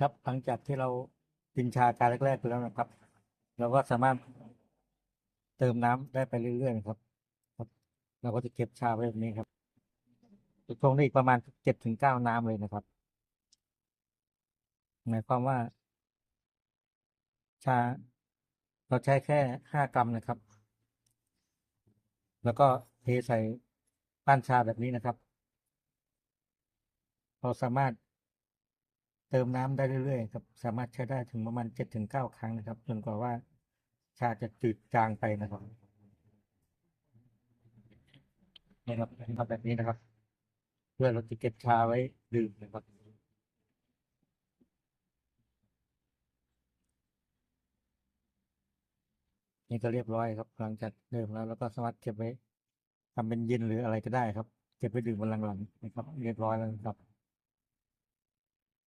ครับหลังจากที่เรากินชาการแรกๆไปแล้วนะครับ เราก็สามารถเติมน้ำได้ไปเรื่อยๆนะครับครับ เราก็จะเก็บชาไว้แบบนี้ครับจะชงได้อีกประมาณเจ็ดถึงเก้าน้ำเลยนะครับ หมายความว่า ชา เราใช้แค่ห้ากรัมนะครับ แล้วก็เทใส่ป้านชาแบบนี้นะครับ เราสามารถ เติมน้ำได้เรื่อยๆครับสามารถใช้ได้ถึงประมาณเจ็ดถึงเก้าครั้งนะครับ จนกว่าว่าชาจะจืดจางไปนะครับนี่ครับทำแบบนี้นะครับ เพื่อเราจะเก็บชาไว้ดื่มนะครับนี่ก็เรียบร้อยครับหลังจากเดิมแล้วแล้วก็สามารถเก็บไว้ทำเป็นเย็นหรืออะไรก็ได้ครับ เก็บไว้ดื่มวันหลังๆนะครับ เรียบร้อยแล้วครับ